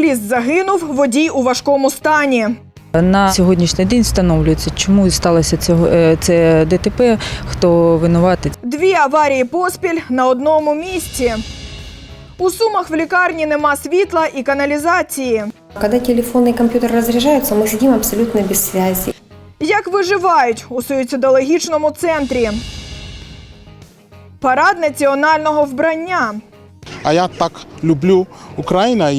Мотоцикліст загинув, водій у важкому стані. На сьогоднішній день встановлюється, чому сталося цього е, це ДТП, хто винуватий. Дві аварії поспіль на одному місці. У сумах в лікарні нема світла і каналізації. Когда телефон и компьютер разряжаются, мы сидим абсолютно без связи. Як виживають у суїцидологічному центрі? Парад національного вбрання. А я так люблю Україну і,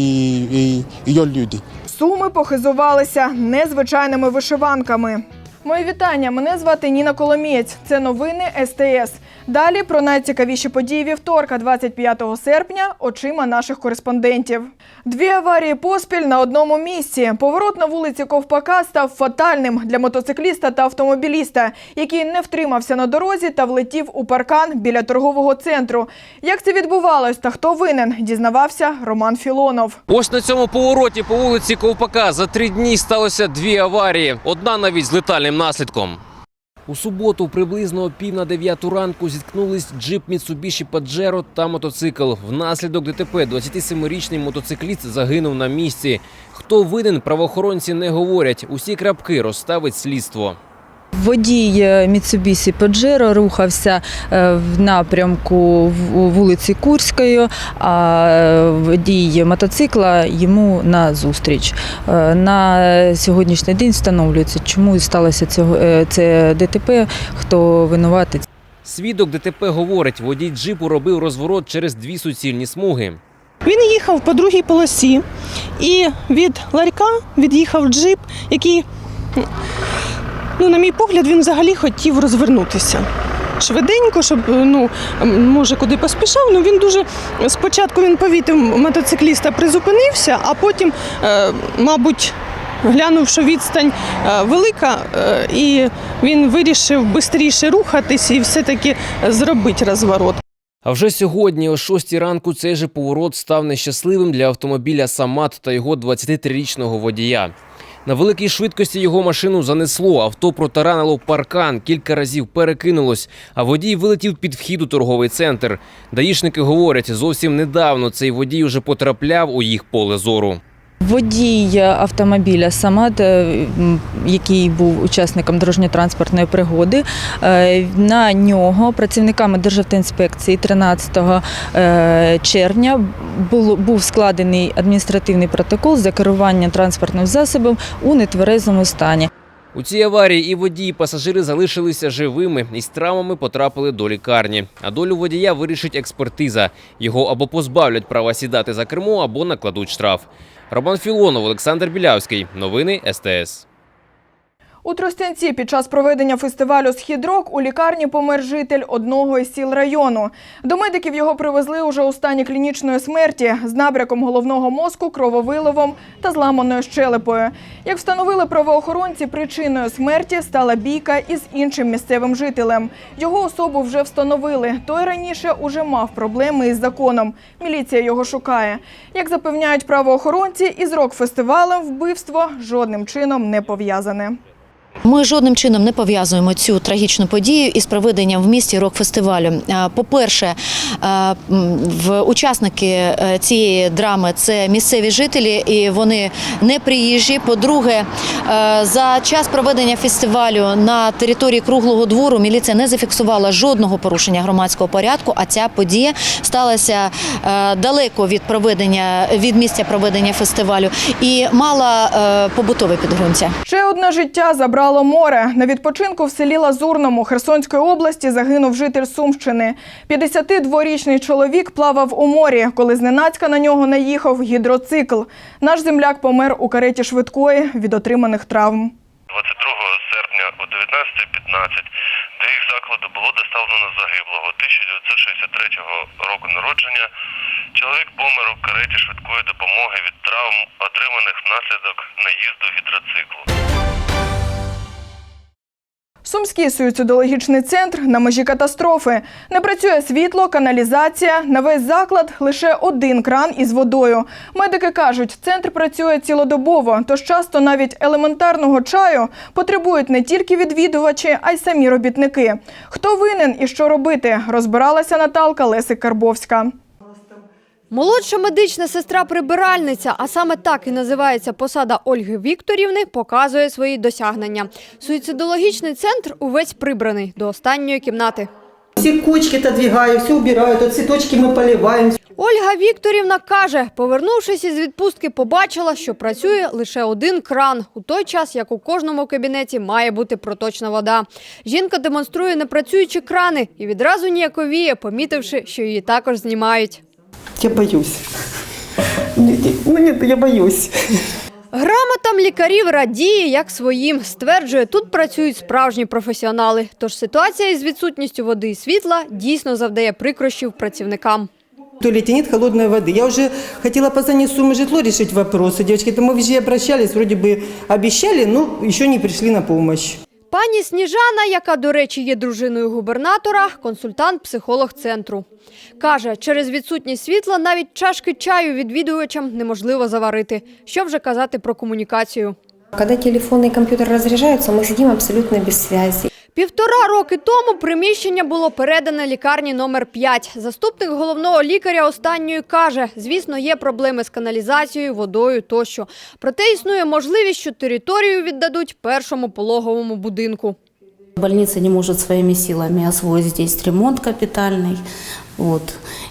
її люди. Суми похизувалися незвичайними вишиванками. Мої вітання. Мене звати Ніна Коломієць. Це новини СТС. Далі про найцікавіші події вівторка, 25 серпня, очима наших кореспондентів. Дві аварії поспіль на одному місці. Поворот на вулиці Ковпака став фатальним для мотоцикліста та автомобіліста, який не втримався на дорозі та влетів у паркан біля торгового центру. Як це відбувалось та хто винен, дізнавався Роман Філонов. Ось на цьому повороті по вулиці Ковпака за три дні сталося дві аварії. Одна навіть з летальним наслідком. У суботу приблизно пів на дев'яту ранку зіткнулись джип Mitsubishi Pajero та мотоцикл. Внаслідок ДТП 27-річний мотоцикліст загинув на місці. Хто винен, правоохоронці не говорять. Усі крапки розставить слідство. Водій е, Mitsubishi Pajero рухався е, в напрямку вулиці Курської, а е, водій мотоцикла йому на зустріч. Е, На сьогоднішній день встановлюється, чому сталося це ДТП, хто винуватий. Свідок ДТП говорить, водій джипу робив розворот через дві суцільні смуги. Він їхав по другій полосі, і від ларька від'їхав джип, який, ну, на мій погляд, він взагалі хотів розвернутися. Швиденько, щоб ну може куди поспішав. Ну він дуже спочатку він повітив мотоцикліста, призупинився, а потім, е, мабуть, глянув, що відстань е, велика, е, і він вирішив швидше рухатись і все-таки зробити розворот. А вже сьогодні, о 6 ранку, цей же поворот став нещасливим для автомобіля Самат та його 23-річного водія. На великій швидкості його машину занесло, авто протаранило паркан, кілька разів перекинулось, а водій вилетів під вхід у торговий центр. Даїшники говорять, зовсім недавно цей водій уже потрапляв у їх поле зору. Водій автомобіля Самат, е, який був учасником дорожньо-транспортної пригоди, е, на нього працівниками Державтоінспекції 13 е, червня був складений адміністративний протокол за керування транспортним засобом у нетверезому стані. У цій аварії і водій, і пасажири залишилися живими і з травмами потрапили до лікарні. А долю водія вирішить експертиза. Його або позбавлять права сідати за кермо, або накладуть штраф. Роман Філонов, Олександр Білявський. Новини СТС. У Тростянці під час проведення фестивалю «Східрок» у лікарні помер житель одного із сіл району. До медиків його привезли уже у стані клінічної смерті з набряком головного мозку, крововиливом та зламаною щелепою. Як встановили правоохоронці, причиною смерті стала бійка із іншим місцевим жителем. Його особу вже встановили. Той раніше уже мав проблеми із законом. Міліція його шукає. Як запевняють правоохоронці, із рок-фестивалем вбивство жодним чином не пов'язане. Ми жодним чином не пов'язуємо цю трагічну подію із проведенням в місті рок-фестивалю. Е, По-перше, е, учасники е, цієї драми це місцеві жителі, і вони не приїжджі. По-друге, за час проведення фестивалю на території круглого двору міліція не зафіксувала жодного порушення громадського порядку. А ця подія сталася далеко від проведення від місця проведення фестивалю і мала побутове підґрунтя. Ще одне життя забрало море. На відпочинку в селі Лазурному Херсонської області загинув житель Сумщини. 52-річний чоловік плавав у морі, коли зненацька на нього наїхав гідроцикл. Наш земляк помер у кареті швидкої від отриманих травм. 22 серпня о 19.15 до їх закладу було доставлено загиблого 1963 року народження. Чоловік помер у кареті швидкої допомоги від травм, отриманих внаслідок наїзду гідроциклу. Сумський суїцидологічний центр на межі катастрофи. Не працює світло, каналізація. На весь заклад лише один кран із водою. Медики кажуть, центр працює цілодобово, тож часто навіть елементарного чаю потребують не тільки відвідувачі, а й самі робітники. Хто винен і що робити, розбиралася Наталка Лесик Карбовська. Молодша медична сестра-прибиральниця, а саме так і називається посада Ольги Вікторівни, показує свої досягнення. Суїцидологічний центр увесь прибраний до останньої кімнати. Все кучки отодвигаю, все убираю, тут цветочки мы поливаем. Ольга Вікторівна каже, повернувшись із відпустки, побачила, що працює лише один кран, у той час, як у кожному кабінеті має бути проточна вода. Жінка демонструє непрацюючі крани і відразу ніяковіє, помітивши, що її також знімають. Я боюсь. Ну нет, я боюсь. Грамотам лікарів радіє як своїм. Стверджує, тут працюють справжні професіонали. Тож ситуація із відсутністю води і світла дійсно завдає прикрощів працівникам. В туалете нет холодной воды. Я уже хотела позвонить в сумму житло решить вопросы. Девочки, это мы везде обращались, вроде бы обещали, но еще не пришли на помощь. Пані Сніжана, яка, до речі, є дружиною губернатора, консультант-психолог центру. Каже, через відсутність світла навіть чашки чаю відвідувачам неможливо заварити. Що вже казати про комунікацію. Когда телефон и компьютер разряжаются, мы сидим абсолютно без связи. Півтора роки тому приміщення було передане лікарні номер 5. Заступник головного лікаря останньої каже, звісно, є проблеми з каналізацією, водою тощо. Проте існує можливість, що територію віддадуть першому пологовому будинку. Больница не может своими силами освоить здесь ремонт капитальный. Вот.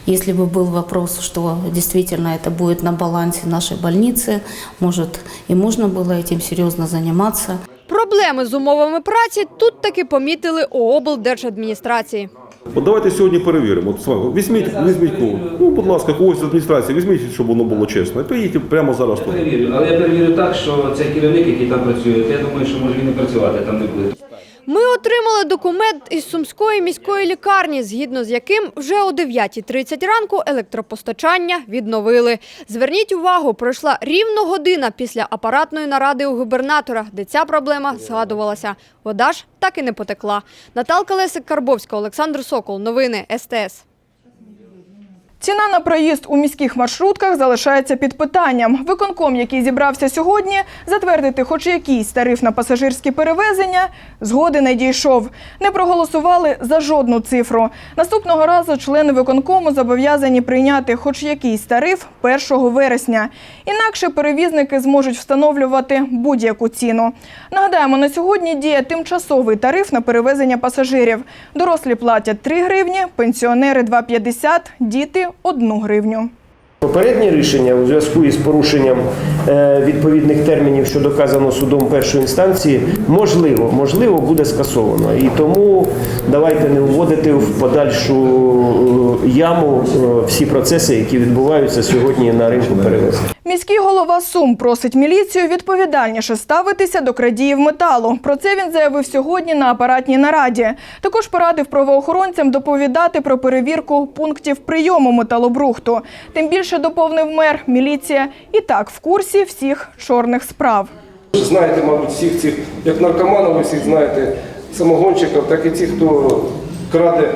Если бы был вопрос, что действительно это будет на балансе нашей больницы, может и можно было этим серьезно заниматься. Проблеми з умовами праці тут таки помітили у облдержадміністрації. От давайте сьогодні перевіримо. От, Слава, візьміть, візьміть кого. Ну, будь ласка, когось з адміністрації, візьміть, щоб воно було чесно. І приїдьте прямо зараз тут. Перевірю, але я перевірю так, що цей керівник, який там працює, я думаю, що може він і працювати там не буде. Ми отримали документ із Сумської міської лікарні, згідно з яким вже о 9.30 ранку електропостачання відновили. Зверніть увагу, пройшла рівно година після апаратної наради у губернатора, де ця проблема згадувалася. Вода ж так і не потекла. Наталка Лесик-Карбовська, Олександр Сокол. Новини СТС. Ціна на проїзд у міських маршрутках залишається під питанням. Виконком, який зібрався сьогодні, затвердити хоч якийсь тариф на пасажирські перевезення, згоди не дійшов. Не проголосували за жодну цифру. Наступного разу члени виконкому зобов'язані прийняти хоч якийсь тариф 1 вересня. Інакше перевізники зможуть встановлювати будь-яку ціну. Нагадаємо, на сьогодні діє тимчасовий тариф на перевезення пасажирів. Дорослі платять 3 гривні, пенсіонери 2,50, діти 1 гривню. Попереднє рішення у зв'язку із порушенням е, відповідних термінів, що доказано судом першої інстанції, можливо, можливо, буде скасовано. І тому давайте не вводити в подальшу е, яму е, всі процеси, які відбуваються сьогодні на ринку перевезень. Міський голова Сум просить міліцію відповідальніше ставитися до крадіїв металу. Про це він заявив сьогодні на апаратній нараді. Також порадив правоохоронцям доповідати про перевірку пунктів прийому металобрухту. Тим більше доповнив мер, міліція і так в курсі всіх чорних справ. Знаєте, мабуть, всіх цих, як наркоманів, ви всіх знаєте, самогонщиків, так і ті, хто краде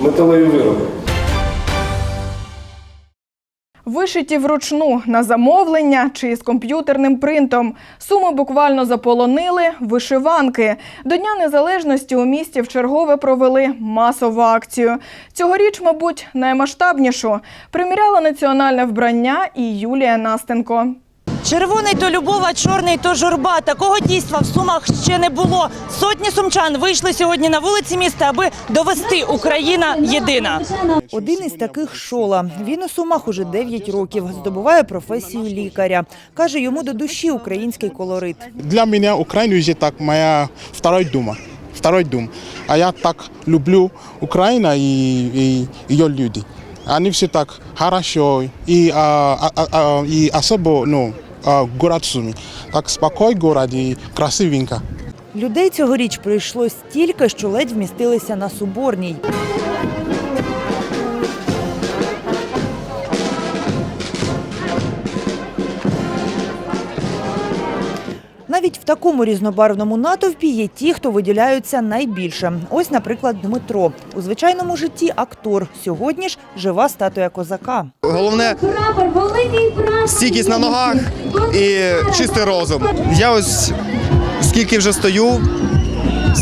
металеві вироби. Вишиті вручну на замовлення чи з комп'ютерним принтом. Суми буквально заполонили вишиванки. До Дня Незалежності у місті вчергове провели масову акцію. Цьогоріч, мабуть, наймасштабнішу. Приміряла національне вбрання і Юлія Настенко. Червоний то Любова, чорний то журба. Такого дійства в Сумах ще не було. Сотні сумчан вийшли сьогодні на вулиці міста, аби довести Україна єдина. Один із таких шола. Він у Сумах уже 9 років. Здобуває професію лікаря. Каже, йому до душі український колорит. Для меня Украина уже так моя второй дома. Второй дом. А я так люблю Украину и, и ее люди. Они все так хорошо. И, а, а, а, и особо ну, а, город Суми. Так спокій город і красивенько. Людей цьогоріч прийшло стільки, що ледь вмістилися на Соборній. В такому різнобарвному натовпі є ті, хто виділяються найбільше. Ось, наприклад, Дмитро. У звичайному житті актор. Сьогодні ж жива статуя козака. Головне стійкість на ногах і чистий розум. Я ось скільки вже стою,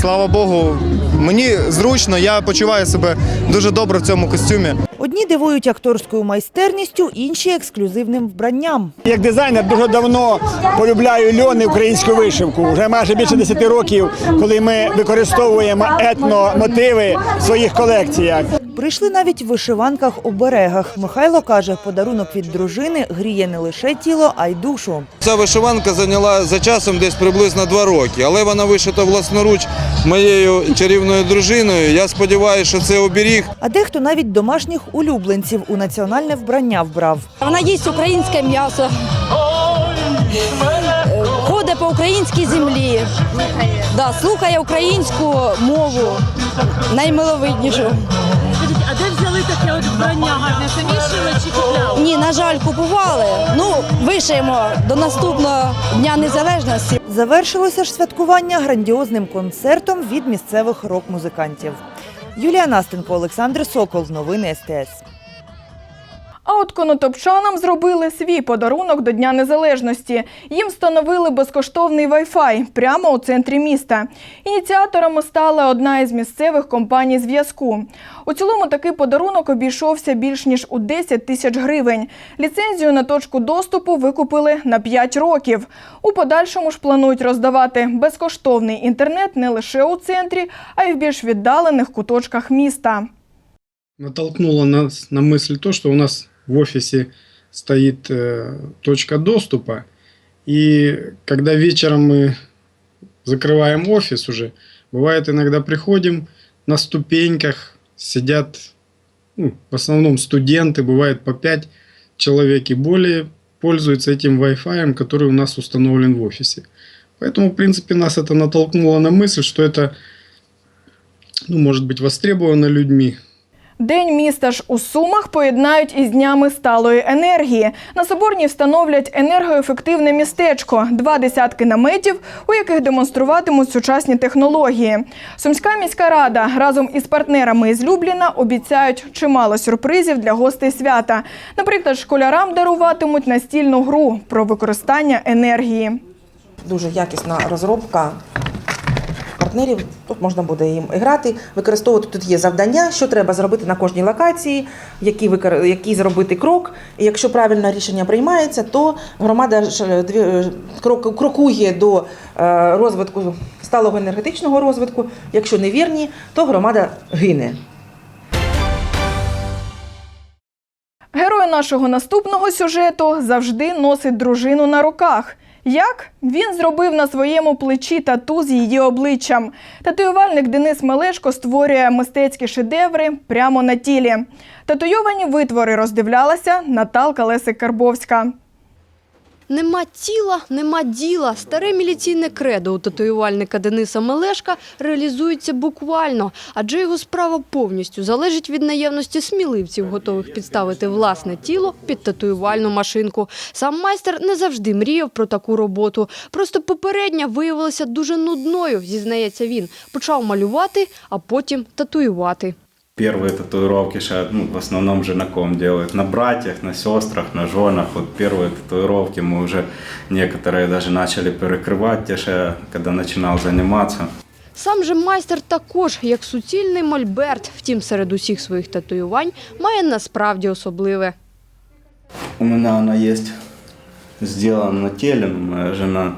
слава Богу, мені зручно, я почуваю себе дуже добре в цьому костюмі. Одні дивують акторською майстерністю, інші ексклюзивним вбранням. Як дизайнер дуже давно полюбляю льон і українську вишивку. Вже майже більше 10 років, коли ми використовуємо етномотиви в своїх колекціях. Прийшли навіть в вишиванках оберегах. Михайло каже, подарунок від дружини гріє не лише тіло, а й душу. Ця вишиванка зайняла за часом десь приблизно два роки, але вона вишита власноруч моєю чарівною дружиною. Я сподіваюся, що це оберіг. А дехто навіть домашніх улюбленців у національне вбрання вбрав. Вона їсть українське м'ясо, ходить по українській землі, да, слухає українську мову, наймиловиднішу. А таке от вбрання гарне? Самі шили чи купляли? Ні, на жаль, купували. Ну, вишиємо до наступного Дня Незалежності. Завершилося ж святкування грандіозним концертом від місцевих рок-музикантів. Юлія Настенко, Олександр Сокол. Новини СТС. А от конотопчанам зробили свій подарунок до Дня Незалежності. Їм встановили безкоштовний Wi-Fi прямо у центрі міста. Ініціаторами стала одна із місцевих компаній зв'язку. У цілому такий подарунок обійшовся більш ніж у 10 тисяч гривень. Ліцензію на точку доступу викупили на 5 років. У подальшому ж планують роздавати безкоштовний інтернет не лише у центрі, а й в більш віддалених куточках міста. натолкнуло нас на мысль то, что у нас в офисе стоит э, точка доступа, и когда вечером мы закрываем офис уже, бывает иногда приходим на ступеньках, сидят ну, в основном студенты, бывает по 5 человек и более, пользуются этим Wi-Fi, который у нас установлен в офисе. Поэтому, в принципе, нас это натолкнуло на мысль, что это, ну, может быть, востребовано людьми, День міста ж у Сумах поєднають із днями сталої енергії. На Соборній встановлять енергоефективне містечко, два десятки наметів, у яких демонструватимуть сучасні технології. Сумська міська рада разом із партнерами із Любліна обіцяють чимало сюрпризів для гостей свята. Наприклад, школярам даруватимуть настільну гру про використання енергії. дуже якісна розробка партнерів. Тут можна буде їм грати, використовувати тут є завдання, що треба зробити на кожній локації, який, викор... який зробити крок. І якщо правильне рішення приймається, то громада е, крок... крокує до е, розвитку сталого енергетичного розвитку. Якщо невірні, то громада гине. Герой нашого наступного сюжету завжди носить дружину на руках. Як? Він зробив на своєму плечі тату з її обличчям. Татуювальник Денис Мелешко створює мистецькі шедеври прямо на тілі. Татуйовані витвори роздивлялася Наталка Лесик-Карбовська. Нема тіла, нема діла. Старе міліційне кредо у татуювальника Дениса Мелешка реалізується буквально, адже його справа повністю залежить від наявності сміливців, готових підставити власне тіло під татуювальну машинку. Сам майстер не завжди мріяв про таку роботу. Просто попередня виявилася дуже нудною, зізнається він. Почав малювати, а потім татуювати Первые татуировки ша- ну, в основном же на ком делают? На братьях, на сестрах, на женах. Вот первые татуировки мы уже некоторые даже начали перекрывать, те, что я когда начинал заниматься. Сам же майстер також, як суцільний мольберт, втім, серед усіх своїх татуювань має насправді особливе. У меня она есть сделана на теле, но моя жена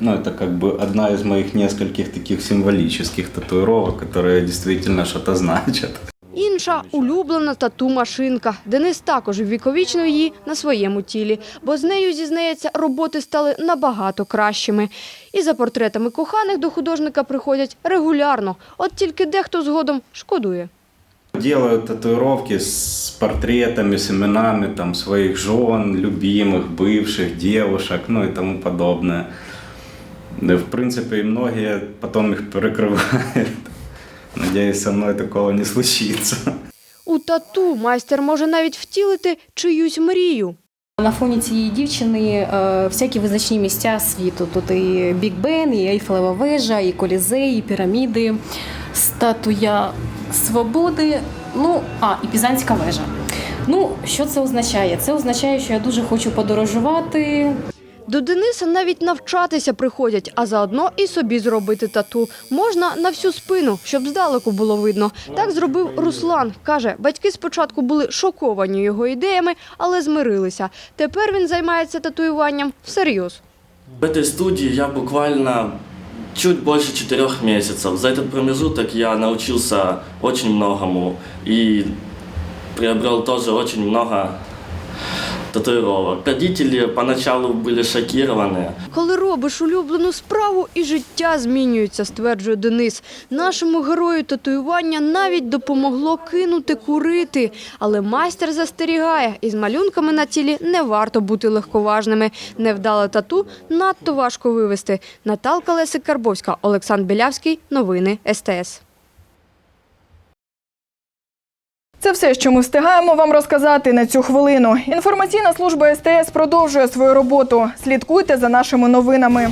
ну, это как бы одна из моих нескольких таких символических татуировок, которые действительно что-то значат. Інша улюблена тату-машинка. Денис також віковічно її на своєму тілі, бо з нею, зізнається, роботи стали набагато кращими. І за портретами коханих до художника приходять регулярно, от тільки дехто згодом шкодує. Делаю татуировки с портретами, с именами там, своих жен, любимых, бывших, девушек, ну и тому подобное. Да, в принципе, и многие потом их перекрывают. Надеюсь, со мной такого не случится. У тату майстер може навіть втілити чиюсь мрію. На фоні цієї дівчини е, всякі визначні місця світу. Тут і Біг Бен, і Ейфелева вежа, і Колізей, і піраміди, статуя свободи, ну, а, і Пізанська вежа. Ну, що це означає? Це означає, що я дуже хочу подорожувати. До Дениса навіть навчатися приходять, а заодно і собі зробити тату. Можна на всю спину, щоб здалеку було видно. Так зробив Руслан. Каже, батьки спочатку були шоковані його ідеями, але змирилися. Тепер він займається татуюванням всерйоз. В этой студии я буквально чуть больше четырех месяцев. За этот промежуток я научился очень многому и приобрел тоже очень много татуировок. Родители поначалу были шокированы. Коли робиш улюблену справу, і життя змінюється, стверджує Денис. Нашому герою татуювання навіть допомогло кинути курити. Але майстер застерігає, із малюнками на тілі не варто бути легковажними. Невдале тату надто важко вивести. Наталка Лесик Карбовська, Олександр Білявський. Новини СТС. Це все, що ми встигаємо вам розказати на цю хвилину. Інформаційна служба СТС продовжує свою роботу. Слідкуйте за нашими новинами.